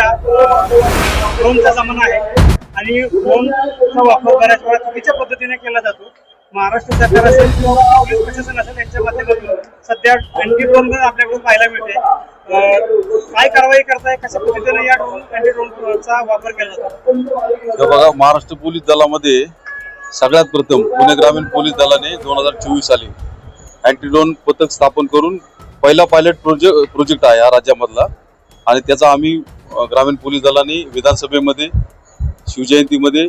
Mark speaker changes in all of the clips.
Speaker 1: ड्रोनचा जमाना आहे आणि ड्रोनचा वापर बऱ्याच वेळा चुकीच्या पद्धतीने केला जातो. महाराष्ट्र सरकार असेल पोलीस प्रशासन असेल यांच्या माध्यमातून सध्या अँटी ड्रोन आपल्याकडून पाहायला मिळते. काय कारवाई करताय कशा पद्धतीने या ड्रोन अँटी ड्रोनचा वापर केला जातो?
Speaker 2: बघा महाराष्ट्र पोलीस दलामध्ये सगळ्यात प्रथम पुणे ग्रामीण पोलीस दलाने दोन हजार चोवीस साली अँटीडोन पथक स्थापन करून पहिला पायलट प्रोजेक्ट प्रोजेक्ट आहे हा राज्यामधला. आणि त्याचा आम्ही ग्रामीण पोलीस दलाने विधानसभेमध्ये शिवजयंतीमध्ये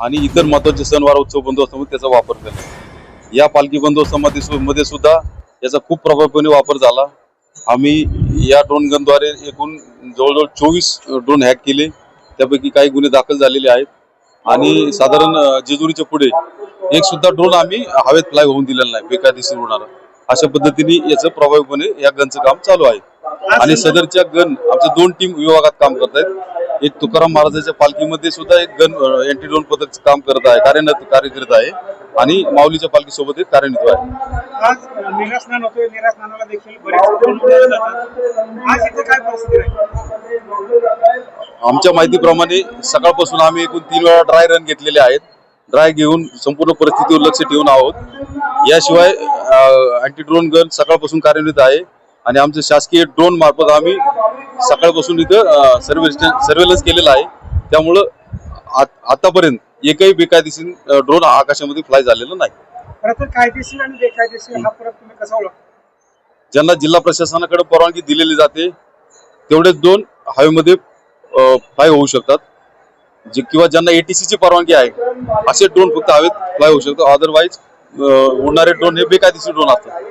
Speaker 2: आणि इतर महत्त्वाचे सणवार उत्सव बंदोबस्तामध्ये त्याचा वापर केला. या पालखी बंदोबस्तामध्ये मध्ये सुद्धा याचा खूप प्रभावीपणे वापर झाला. आम्ही या ड्रोन गनद्वारे एकूण जवळजवळ चोवीस ड्रोन हॅक केले. त्यापैकी काही गुन्हे दाखल झालेले आहेत. आणि साधारण जेजुरीच्या पुढे एक सुद्धा ड्रोन आम्ही हवेत फ्लाय होऊन दिलेला नाही बेकायदेशीर होणार. अशा पद्धतीने याचं प्रभावीपणे या गनचं काम चालू आहे. आणि सदरच्या गन आमच्या दोन टीम विभागात काम करत आहेत. एक तुकाराम महाराजाच्या पालखीमध्ये सुद्धा एक गन अँटी ड्रोन पथक काम करत आहे कार्यान्वित कार्य करत आहे. आणि माऊलीच्या पालखीसोबत एक कार्यान्वित आहे. आमच्या माहितीप्रमाणे सकाळपासून आम्ही एकूण तीन वेळा ड्राय रन घेतलेले आहेत. ड्राय घेऊन संपूर्ण परिस्थितीवर लक्ष ठेवून आहोत. याशिवाय अँटी ड्रोन गन सकाळपासून कार्यान्वित आहे. आणि आमचं शासकीय ड्रोन मार्फत आम्ही सकाळपासून इथं सर्वेलन्स केलेला आहे. त्यामुळं आतापर्यंत एकही बेकायदेशीर ड्रोन आकाशामध्ये फ्लाय झालेला नाही.
Speaker 1: खरं तर कायदेशीर आणि बेकायदेशीर हा फरक तुम्ही कसा ओळखता?
Speaker 2: ज्यांना जिल्हा प्रशासनाकडे परवानगी दिलेली जाते तेवढेच ड्रोन हवेमध्ये फ्लाय होऊ शकतात. जे किंवा ज्यांना एटीसी ची परवानगी आहे असे ड्रोन फक्त हवेत फ्लाय होऊ शकतात. अदरवाईज उडणारे ड्रोन हे बेकायदेशीर ड्रोन असतात.